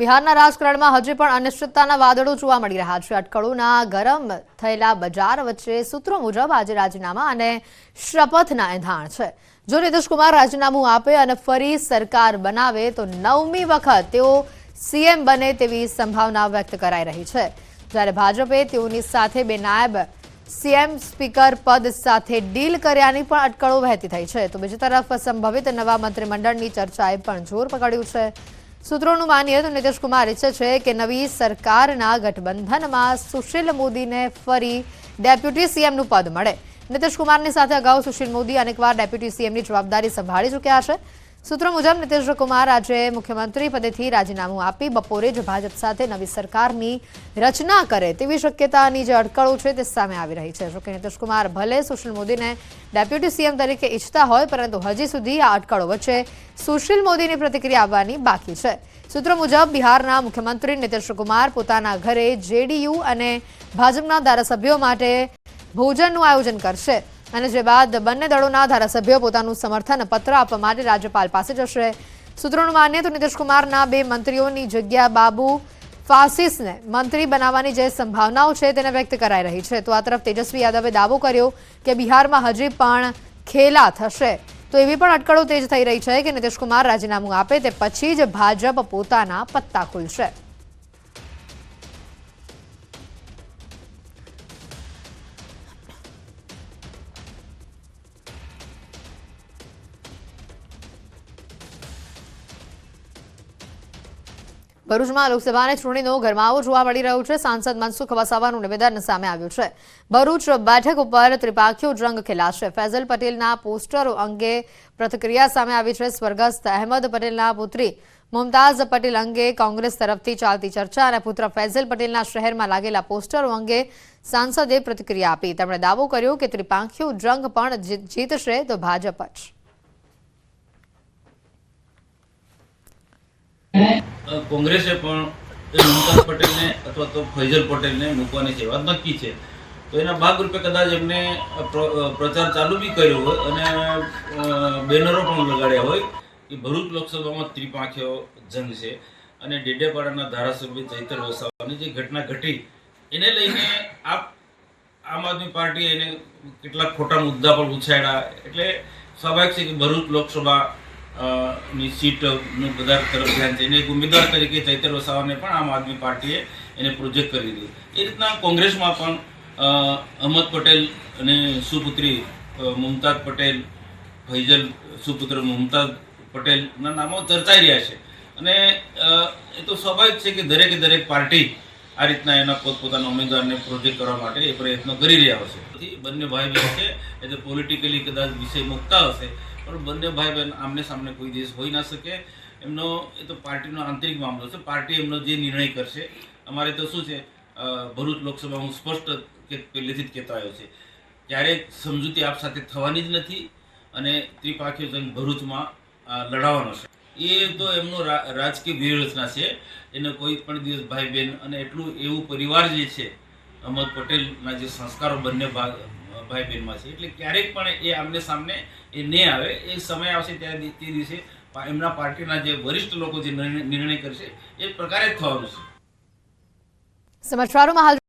બિહારના રાજકારણમાં હજી પણ અનિશ્ચિતતાના વાદળો જોવા મળી રહ્યા છે. અટકળોના ગરમ થયેલા બજાર વચ્ચે સૂત્રો મુજબ આજે રાજીનામા અને શપથના એંધાણ છે. જો નીતિશકુમાર રાજીનામું આપે અને ફરી સરકાર બનાવે તો નવમી વખત તેઓ સીએમ બને તેવી સંભાવના વ્યક્ત કરાઈ રહી છે. જ્યારે ભાજપે તેઓની સાથે બે નાયબ સીએમ સ્પીકર પદ સાથે ડીલ કર્યાની પણ અટકળો વહેતી થઈ છે. તો બીજી તરફ સંભવિત નવા મંત્રીમંડળની ચર્ચાએ પણ જોર પકડ્યું છે. સૂત્રોનું માનીએ તો નીતિશ કુમાર ઈચ્છે છે કે નવી સરકારના ગઠબંધનમાં સુશીલ મોદીને ફરી ડેપ્યુટી સીએમનું પદ મળે. નીતિશકુમારની સાથે અગાઉ સુશીલ મોદી અનેકવાર ડેપ્યુટી સીએમની જવાબદારી સંભાળી ચૂક્યા છે. સૂત્રો મુજબ નીતિશ કુમાર આજે મુખ્યમંત્રી પદેથી રાજીનામું આપી બપોરે જ ભાજપ સાથે નવી સરકારની રચના કરે તેવી શક્યતાની જે અટકળો છે તે સામે આવી રહી છે. જોકે નીતિશ કુમાર ભલે સુશીલ મોદીને ડેપ્યુટી સીએમ તરીકે ઈચ્છતા હોય, પરંતુ હજી સુધી આ અટકળો વચ્ચે સુશીલ મોદીની પ્રતિક્રિયા આવવાની બાકી છે. સૂત્રો મુજબ બિહારના મુખ્યમંત્રી નીતિશ પોતાના ઘરે જેડીયુ અને ભાજપના ધારાસભ્યો માટે ભોજનનું આયોજન કરશે. અને જે બાદ બંને દળોના ધારાસભ્યો પોતાનું સમર્થન પત્ર આપવા માટે રાજ્યપાલ પાસે જશે. સૂત્રોનું માનીએ તો નીતિશકુમારના બે મંત્રીઓની જગ્યા બાબુ ફાસિસને મંત્રી બનાવવાની જે સંભાવનાઓ છે તેને વ્યક્ત કરાઈ રહી છે. તો આ તરફ તેજસ્વી યાદવે દાવો કર્યો કે બિહારમાં હજી પણ ખેલા થશે. તો એવી પણ અટકળો તેજ થઈ રહી છે કે નીતિશકુમાર રાજીનામું આપે તે પછી જ ભાજપ પોતાના પત્તા ખોલશે. ભરૂચમાં લોકસભાની ચૂંટણીનો ગરમાવો જોવા મળી રહ્યો છે. સાંસદ મનસુખ વસાવાનું નિવેદન સામે આવ્યું છે. ભરૂચ બેઠક ઉપર ત્રિપાખીઓ જંગ ખેલાશે. ફૈઝલ પટેલના પોસ્ટરો અંગે પ્રતિક્રિયા સામે આવી છે. સ્વર્ગસ્થ અહેમદ પટેલના પુત્રી મુમતાઝ પટેલ અંગે કોંગ્રેસ તરફથી ચાલતી ચર્ચા અને પુત્ર ફૈઝલ પટેલના શહેરમાં લાગેલા પોસ્ટરો અંગે સાંસદે પ્રતિક્રિયા આપી. તેમણે દાવો કર્યો કે ત્રિપાંખીઓ જંગ પણ જીતશે તો ભાજપ જ. કોંગ્રેસે પણ મમતા પટેલને અથવા તો ફૈઝલ પટેલને મૂકવાની છે વાત નક્કી છે. તો એના ભાગરૂપે કદાચ એમને પ્રચાર ચાલુ બી કર્યો હોય અને બેનરો પણ લગાડ્યા હોય કે ભરૂચ લોકસભામાં ત્રિપાંખ્યો જંગ છે અને ડેડેપાડાના ધારાસભ્ય ચૈતર વસાવાની જે ઘટના ઘટી, એને લઈને આપ, આમ આદમી પાર્ટીએ એને કેટલાક ખોટા મુદ્દા પણ ઉછાળ્યા. એટલે સ્વાભાવિક છે કે ભરૂચ લોકસભા ની સીટનું બધા તરફ ધ્યાન છે. એને એક ઉમેદવાર તરીકે ચૈતર વસાવાને પણ આમ આદમી પાર્ટીએ એને પ્રોજેક્ટ કરી દીધું. એ રીતના કોંગ્રેસમાં પણ અહમદ પટેલ અને સુપુત્રી મુમતાજ પટેલ, ફૈઝલ, સુપુત્ર મુમતાજ પટેલના નામો ચર્ચાઈ રહ્યા છે. અને એ તો સ્વાભાવિક છે કે દરેકે દરેક પાર્ટી આ રીતના એના પોતપોતાના ઉમેદવારને પ્રોજેક્ટ કરવા માટે એ પ્રયત્નો કરી રહ્યા હશે. બંને ભાઈ બહેન છે, એ તો પોલિટિકલી કદાચ વિષય મુકતા હશે. પણ બંને ભાઈ બહેન આમને સામને કોઈ દિવસ હોઈ ના શકે. એમનો એ તો પાર્ટીનો આંતરિક મામલો છે. પાર્ટી એમનો જે નિર્ણય કરશે, અમારે તો શું છે ભરૂચ લોકસભા હું સ્પષ્ટ કે પહેલેથી જ કહેતો આવ્યો છે. ક્યારેય સમજૂતી આપ સાથે થવાની જ નથી અને ત્રિપાખીય જંગ ભરૂચમાં લડાવવાનો છે. એ તો એમનો રાજકીય વ્યૂહરચના છે. એને કોઈ પણ દિવસ ભાઈ બહેન અને એટલું એવું પરિવાર જે છે અહમદ પટેલના જે સંસ્કારો બંને ભાગ ભાઈ બહેનમાં છે. એટલે ક્યારેક પણ એ આમને સામને એ નહીં આવે. એ સમય આવશે ત્યારે તે દિવસે એમના પાર્ટીના જે વરિષ્ઠ લોકો જે નિર્ણય કરશે, એ પ્રકારે જ થવાનું છે. સમાચારોમાં હાલ